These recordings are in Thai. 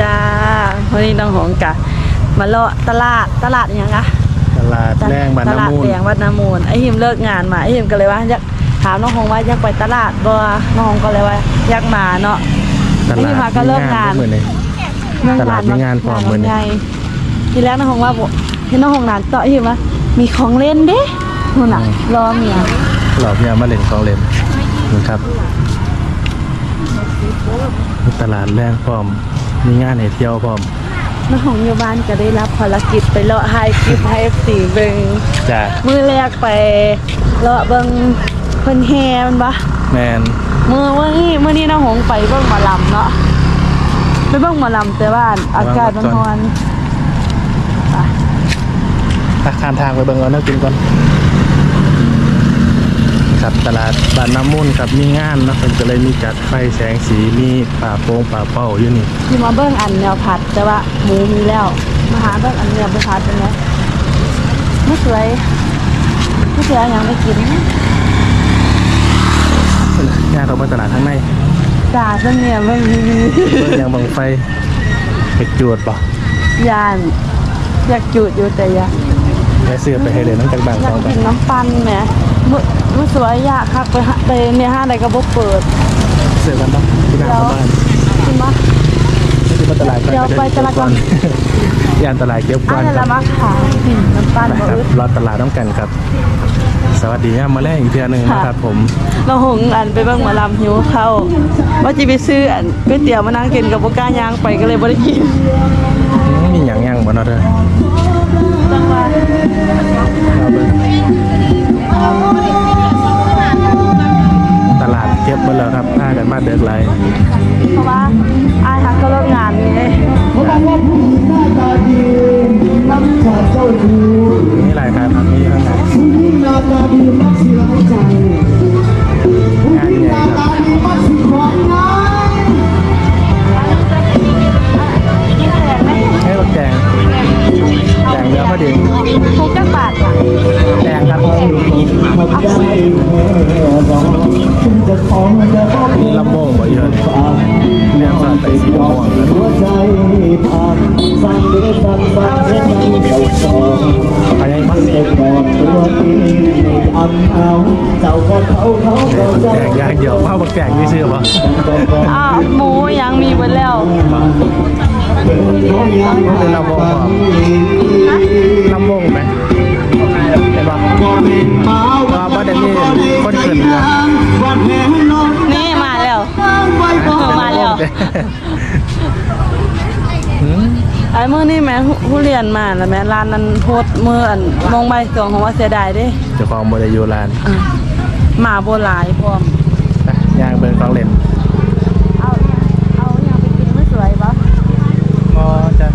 จ้าวันนี้น้องหงกะมาเลาะตลาดตลาดอิหยังอะตลาดแรงบานตลาดน้ำมูลแดงวัดน้ำมูลไอหิมเลิกงานมาไอหิมก็เลยว่าอยากถามน้องหงว่าอยากไปตลาดบ่น้องหงก็เลยว่าอยากมาเนาะตไอลาหิดมมาก็เลิกงานเหมือนเลยตลาดมีงานพร้อมมื้อนี้งานทีแรกน้องหงว่าบ่ที่น้องหงนานต่อไอหิมว่ามีของเล่นเด้นู่นน่ะรอเมียหลอกเนี่ยมาเล่นกองเล่นนะครับ ตลาดแรงพร้อม มีงานให้เที่ยวพร้อมน้องหงอยู่บ้านก็ได้รับภารกิจไปเลาะไฮคลิปให้ FC เบิ่งจ้ะมื้อแรกไปเลาะเบิ่งเพิ่นแฮมันบ่แมนมื่อวันนี้มื่อนี้น้าหงไปเบิ่งหมอลำเนาะไปเบิ่งหมอลำแต่ว่าอากาศมันร้อนถ้าข้ามทางไปเบิ่งเอาเนื้อกินก่อน ครับตลาดบ้านน้ำมูลครับมีงานเนาะมันก็เลยมีจัดไฟแสงสีมีป่าโป่งป่าเป้าอยู่นี่ที่มาเบิ่งอันแนวผัดแต่ว่าหมูมีแล้วมาหาเบิ่งอันแนวไปผัดเป็นไงไม่สวยไม่สวยยังไม่กินงานเราไปตลาดข้างในจ่าเพิ่นเนี่ยไม่มีเบิ่งยังบังไฟไปจวดป่ะยานอยากจูดอยู่แต่อยากไปซื้อไปให้เลยน้ำจากบางอยาสกองกักินนน้ำปั่นแหม มื้อมื้อสวยอยากคักไปหาไปเนี่ยห้างใดก็บ่เปิดซื้อกันป่ะที่หน้าเดี๋ยวบ้านกินบ่ที่มาตลาดก่อนเดี๋ยวไปตลาดก่อนยานตลาดเก็บก่อัอนนนั้นครัละบมาขายนี่น้ำปั่นนะบ่ครับอึดรอตลาดน้ำกันครับ สวัสดีครับมาแรกอีกเทื่อหนึ่งนะครับผมเราหงอันไปเบิ่งหมอลำหิวเข้าวว่าจะไปซื้ออันก๋วยเตี๋ยวมานั่งกินกับบ่กล้าย่างไปก็เลยบ่ได้กินมีอย่างยังบ่เนาะเด้อจังว่าเอาเบิ่งตลาดเก็บหมดแล้วครับพากันมาเดินไลายเพราะว่าอายฮักก็เลิกงานนี่มีหลายครับมีข้างในงานใหญ่ครับ เดียวเผาบักแจงนี่ชื่อป่ะอ้าวหมูยังมีเบิดแล้วเป็นลำโพงป่ะลำโพงไหมเห็นป่ะว่าบ่ได้มีคนขึ้นนะนี่มาแล้วมาแล้วหืมไอ้มื้อนี่แม่ผู้เรียนมาแล้วแม่ร้านนั้นโพสต์มื้ออันมองใบสองของว่าเสียดายเด้เจ้าของบริยูรานอะหมาบ่หลายพร้อมไป ย่างเบิ่งของเล่นเอาเนี่ยเอาเนี่ยไปกินไม่สวยปะก็จะ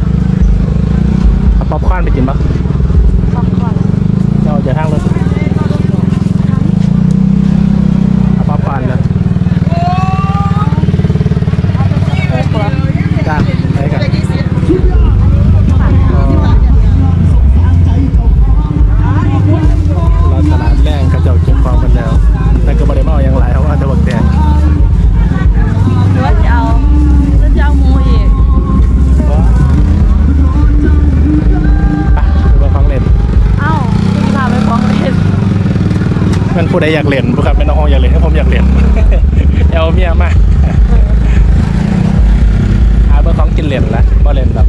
เอาป๊อปคอร์นไปกินปะ พักก่อน เราจะทางรถเอาป๊อปคอร์นเลย เฮ้ยกลัว จ้าไปกันเราตลาดแรงกระเจ้าเก็บของกันแล้ว แต่ก็ไม่ได้มาเอาอย่างไรเพราะว่าจะบักแดง หรือว่าจะเอาหรือจะเอาหมูอีก ไปดูเบิ่งของเล่น เอ้าพี่พาไปฟ้องเล่น มัน ผู้ใดอยากเล่นผู้ครับเป็นน้องอยากเล่นให้ผมอยากเล่นเอาเมียมาหาเบอร์ของกินเล่นละบ่เล่นแบบ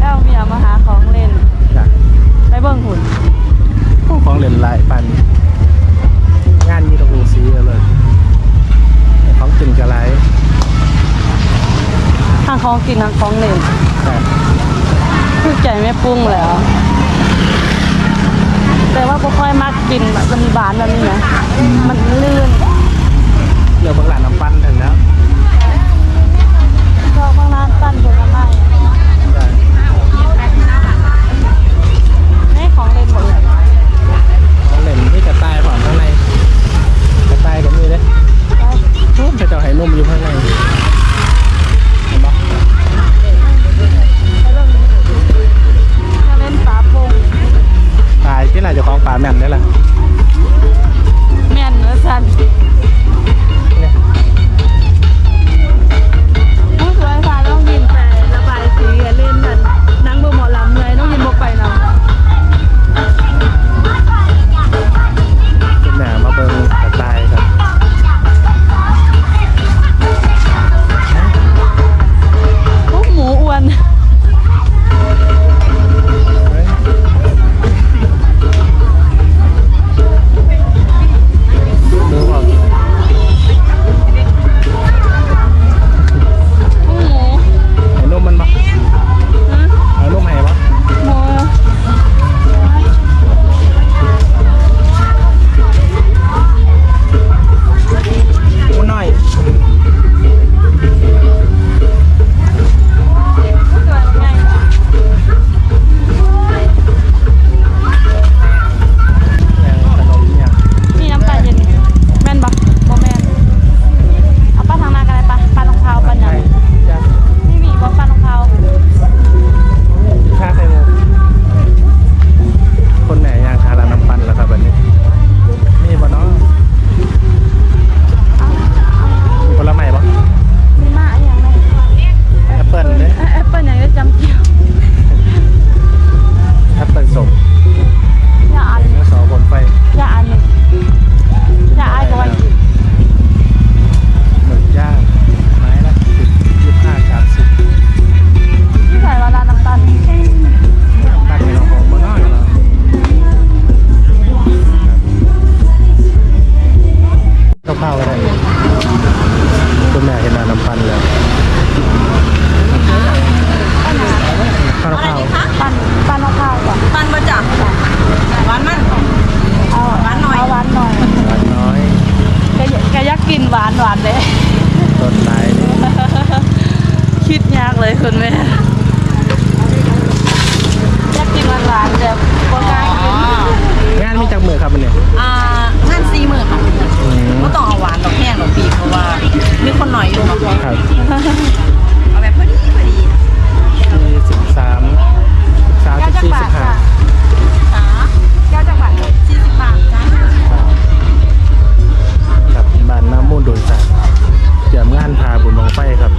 แล้วเมียมาหาของเล่นจ้ะไปเบิ่งหุ่นของเล่นหลายปันงานมีตะกูสีเอาเลยของกินกระไรทางของกินทางของเล่นแต่คือใจไม่ปรุงแล้ว แต่ว่าค่อยมากกินแบบมันหวานแบบนี้นะมันลื่นเดี๋ยวบางร้านน้ำปั้นถึนแล้วชอบบางร้านปั้นผลไม้ให้ของเล่นหมดเลยของเล่นที่กระต่ายฝั่งข้างในกระต่ายก็มีเลยทุบกระจอกไห่นมอยู่ข้างในายที่ไหนจะของป่าแม่นได้ล่ะแม่นเนื้อสัน เลยคุณแม่อยากกินหวานแบบบางานกินงานมีจากมือครับมันเนี่ยอ่านซีมื่ค่ะก็ต้องเอาหวานดอกแห้งดอกปีเพราะว่ามีคนหน่อยอยู่ค่ะครับเอาแบบพอดีพอดีมีสิบสามสามสิบสี่สิบห้าบ้านน้ำมูลโดยสารเตรีงานพาบุญบังไฟครับ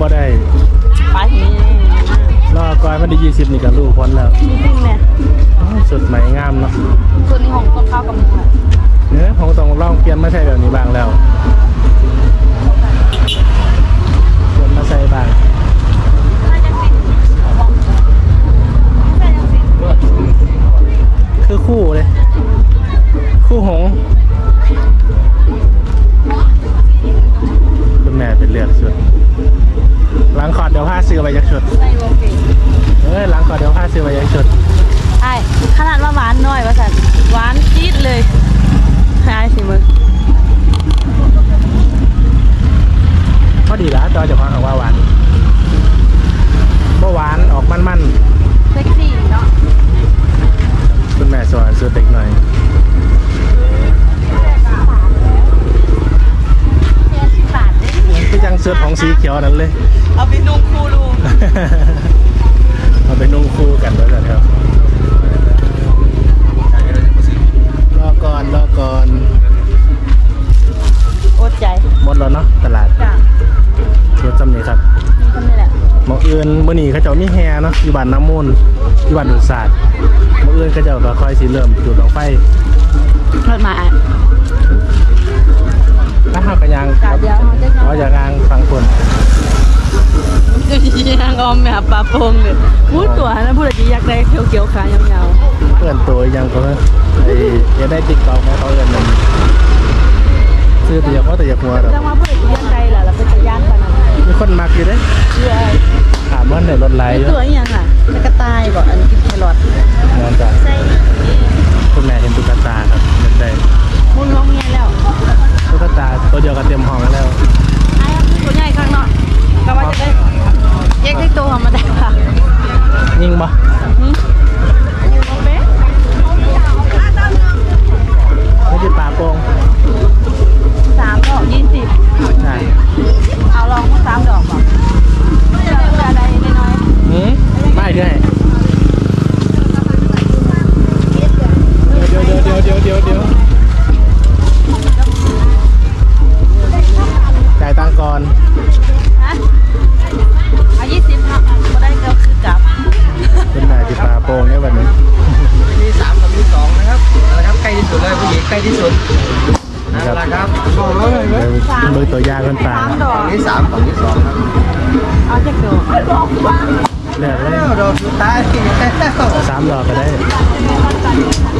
นุ่งบ่ได้ หลังคอร์ดเดี๋ยวผ้าซื้อไปยักชุดไอ้ขนาดว่าหวานน้อยว่าสันหวานจี๊ดเลยไอ้สิมึงพอดีแล้วจอจะพังว่าหวานเมื่อหวานออกมันเซ็กซี่เนาะๆคุณแม่สอนซื้อเด็กหน่อยแค่สิบบาทเด้ก็ยังเสื้อของสีเขียวนั้นเลย ดใจหมดแล้วเนาะตลาดจ้ะรถจำนี้ครับนี่ก็นี่แหละหมอเอื่นมื่อนี้เขาเจ้ามีแฮเนาะอยู่บ้านน้ำมูลอยู่บ้านดุษาดหมอเอื่นเขาเจ้าก็คอยสีเริ่มจุดดอกไฟรถมาอะ ถ้าหากกันยังจ้ะเดี๋ยวเขาจะเราจะกางฟังคนจะยังออมแบบปลาโป่งเลยพูดตัวนะพูดอะไรอยากได้เขียวๆขายาวเพื่อนตัวยังก็ไอ้เอได้ติ๊กตอกเขาเอินมัน ซื้อแต่อยากว่าแต่อยากหัวหรๆอกจังว่าพูดอะไรยังไงล่ะเราเป็นตะย่านปานนั้นมีคนมักอยู่เด้เชื่อถามว่าในรถไลไอ้ฟ์ตัวอีหยังค่ะตะกะตายบอกอันนี้กินแครอทงานจ้ะใส่ ยาคนตาสามดอกฝั่งที่สามฝั่งที่สองครับเอาจากดอกเลือกเลยแล้วดอกสุดท้ายแล้วสามดอกก็ได้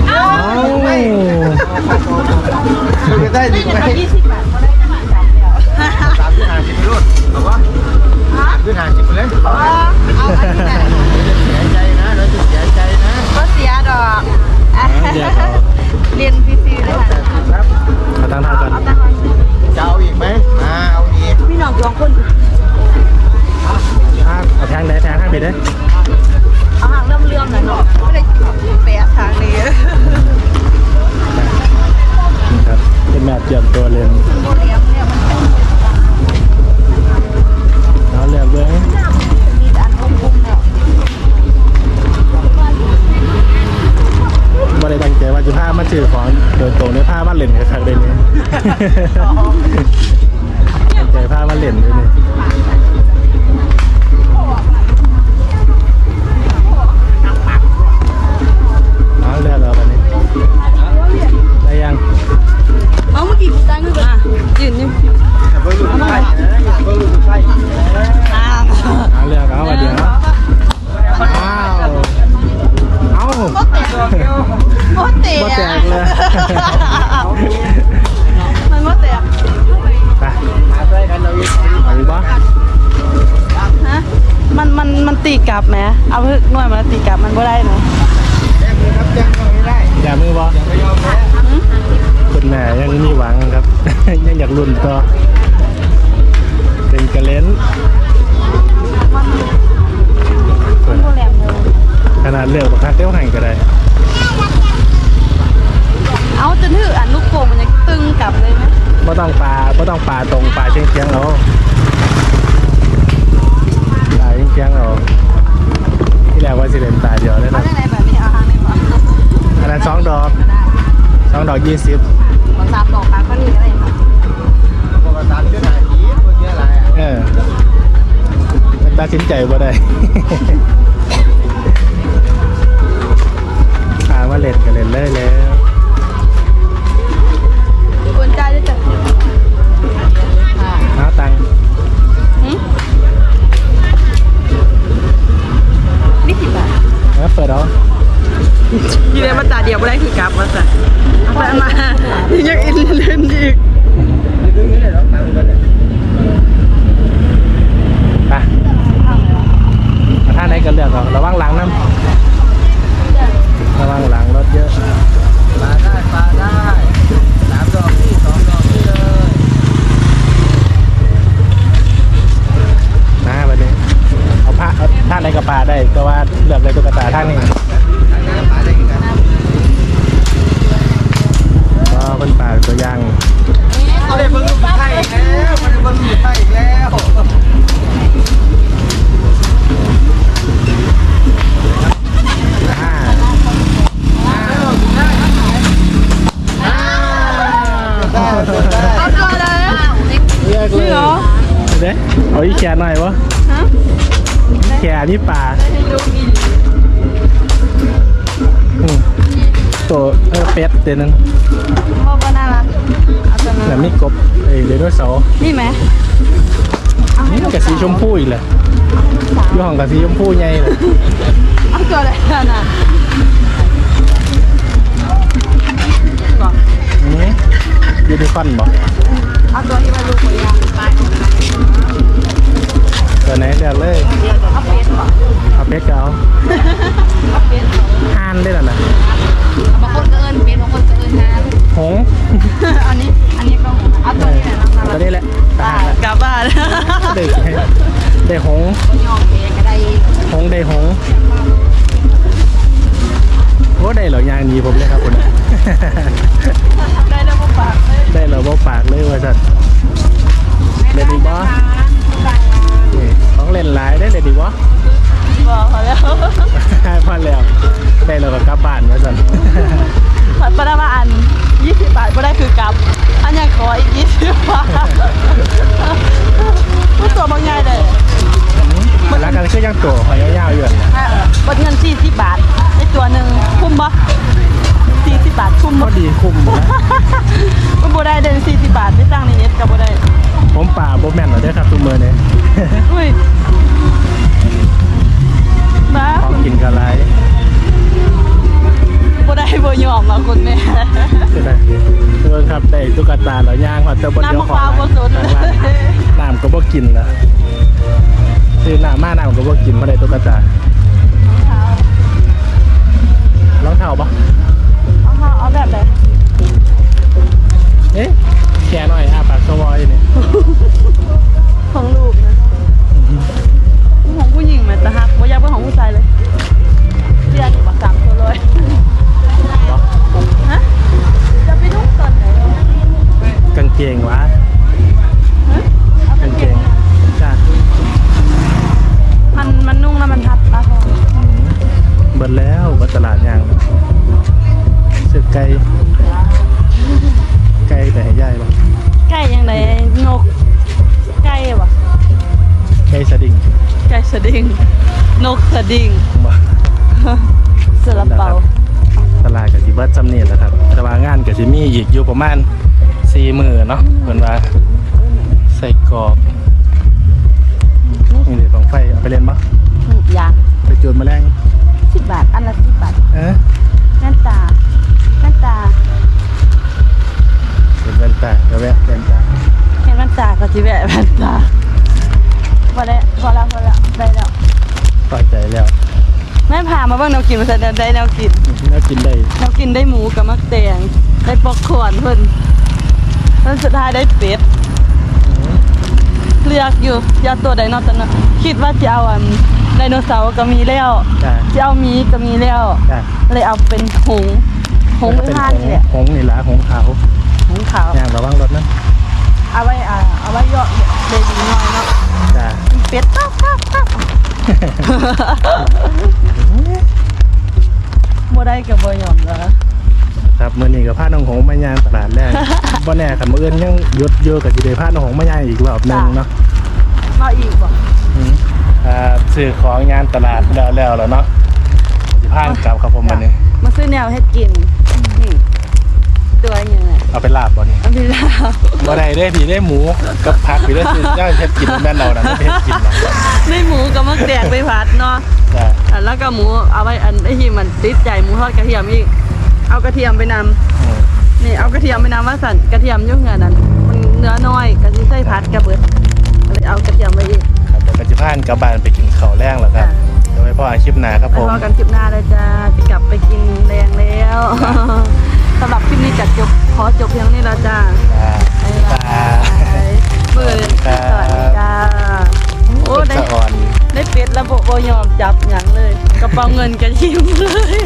เอาเอ้าดูได้ดีไหมยี่สิบบาทก็ได้ประมาณสามเดียวสามที่ห้าสิบไปรุ่นเอาวะสามที่ห้าสิบไปเลยเอาไปที่ไหนเสียใจนะเราจะเสียใจนะก็เสียดอกอะเดี๋ยวเอาเรียนฟรีๆเลยค่ะ กระปาได้ก็ว่าเลือกเลยตุ๊กตาท่านี้อันนี้ปลาได้กี่กันก็เป็นปลาตัวอย่างเขาได้เบิ้งไทยอีกแล้วมันได้เบิ้งไทยอีกแล้วอ่าได้ได้เอาตัวเลยเลือกเลยนี่เหรอเด้เอาอีแขนหน่อยวะฮะ แขนนี่ปลาให้ดูอีกอืมตัวเออเป็ดเดี๋ยวนึงเพราะว่าน่ารักเอาตัวนั้แล้วนมีกบเอ้ยเดโนเสาร์นี่ไหมนี่มันกับสีชมพูอีกเลยอยู่ห้องกับสีชมพูใหญ่เลยเอาตัวอะไรน่ะบอกอืมยูนิคอร์นบอกเอาตัวที่มันลูกคนยางไป ตัวไหนเลือกเลยเอาเป็ดบอกเอาเป็ดก็เอาเอาเป็ดห่านได้แล้วนะบางคนก็เอิญเป็ดบางคนก็เอิญน้หงส์ำอันนี้อันนี้ก็เอาตัวนี้แหละน่าตัวรักนี้แหละตาได้กลับบ้านได้ได้หงส์ยอมเองก็ได้หงส์ได้หงส์โอ้ได้เหรอยางดีผมเลยครับคุณได้แล้วก็ฝากเลยได้เหรอบ่ปากเลยว่าสัตว์เล่นดีบ่นี่ของ เล่นหลายได้เล่นดีบ่บอกเขาแล้วพอแล้วได้แล้วก็กลับบ้านว่าสัตว์ผัดปลามาอัน20บาทก็ได้คือกลับ อันยังขออีก20บาทพูดตัวบางง่ายเลยแล้วกันคือยังตัวหอยยาวๆอยู่นั่นน่ะอะบดเงิน40บาทในตัวหนึ่งคุ้มปะ40บาทคุ้มพอปะดีคุ้มนะมันบ่ได้เดิน40บาทได้ตั้งในเน็ตก็บ่ได้ ผมป่าบ่แม่นหรอกเด้อครับทุกมื้อนี้อุ้ย ได้ตุ๊กตาแล้วย่างฮอดแต่บ่เดียวของน้ำมะพร้าวบ่สนทางร้านน้ำก็บ่กินละซื้อน้ำมาน้ำก็บ่กินเพราะได้ตุ๊กตารองเท้าบ่เอาเอาเอาแบบไหนเอ๊ะแค่หน่อยอาปากสวอยนี่ของลูกนะของผู้หญิงมันจะฮักบ่อยากเป็นของผู้ชายเลย เกงวะฮะเอากางเกงจ้ามันมันนุ่งแล้วมันทับตาทองอืมเบิดแล้วเบิดตลาดยางสึกไก่ไก่แต่ให้ย่ายบ่ไก่ยังไงนกไก่วะไก่สดิ่งไก่สดิ้งนกสดิ้งบ่สลับเปาตลาดกับสิเบิดจำเนียนแหล้วครับ แต่ว่างานกับสิมีอีกอยู่ประมาณ สี่มือเนาะเหมือนว่าใส่กรอบนี่เดี๋ยวบังไฟเอาไปเล่นปะอืมอยากไปจูดแมลงสิบบาท อันละสิบบาท เอ๊ะแว่นตาแว่นตาเป็นแว่นตาก็แวะแว่นตาเห็นแว่นตาก็จิแวะแว่นตาพอแล้วพอแล้วพอแล้วได้แล้วพอใจแล้วแม่พามาเบิ่งแนวกินมาใส่ได้แนวกินน่ากินได้แนวกินได้หมูกับมักแตงได้ปอกขวนเพิ่น แล้วสุดท้ายได้เป็ดเลือกอยู่อยากตัวไดโนเสาร์นะคิดว่าจะเอาอันไดโนเสาร์ก็มีแล้วจ้าจะเอาหมีก็มีแล้วจ้าเลยเอาเป็นหงส์หงส์เป็นห้าหงนี่แหละหงนี่ละหงขาวหงส์ขาวย่างระวังรถนะเอาไว้อ่าเอาไว้เยาะเบบีน้อยเนาะจ้าเป็ดต๊อกต๊อกต๊อกบ่ได้กับบ่ยอมแล้ว ครับมื้อนี้ก็พาน้องหงมาย่างตลาดแรกบ่แน่คันมื้ออื่นยังหยุดอยู่ก็สิได้พาน้องหงมาย่างอีกรอบหนึงเนาะมาอีกบ่อืมอ่าซื้อของงานตลาดแล้วแล้วแล้วเนาะสิพานกลับครับผมวันนี้ มาซื้อแนวให้กินนี่ตัวยังไงเอาไปลาบบ่นี่อันนี้ลาวบ่ได้ได้พี่ได้หมูกับผักพี่ได้ซื้อย่างเฮ็ดกินแม่นเรานะไม่ได้เฮ็ดกินหรอกได้หมูกับมักแดกไปผัดเนาะจ้าอะแล้วก็หมูเอาไว้อันไอ้ที่มันติดใจหมูทอดกระเทียมอีกเอาก ระเทียมไปนำอืมนี่เอากระเทียมไปนำว่าสั่นกระเทียมยุ่งเงินนั้นมันเนื้อน้อยกะทิใส่ผัดกระเบิดก็เลยเอากระเทียมไปอีกครับเดี๋ยวก็จะพานกลับบ้านไปกินข้าวแรงแล้วครับจ้ะเดี๋ยวไว้พ่ออาคลิปหน้าครับไปผม พอกันคลิปหน้าเลยจ้าจะกลับไปกินแรงแล้วสำหรับคลิปนี้จัดจบขอจบเพียงนี้แล้วจ้าจ้าบ๊ายบาจ้ายเบิร์สครัวับสดีจ้าโอ้ได้สะอ่อนได้เป็ดระบบโบยอมจับหยังเลย กระเป๋าเงินกระชิมเลย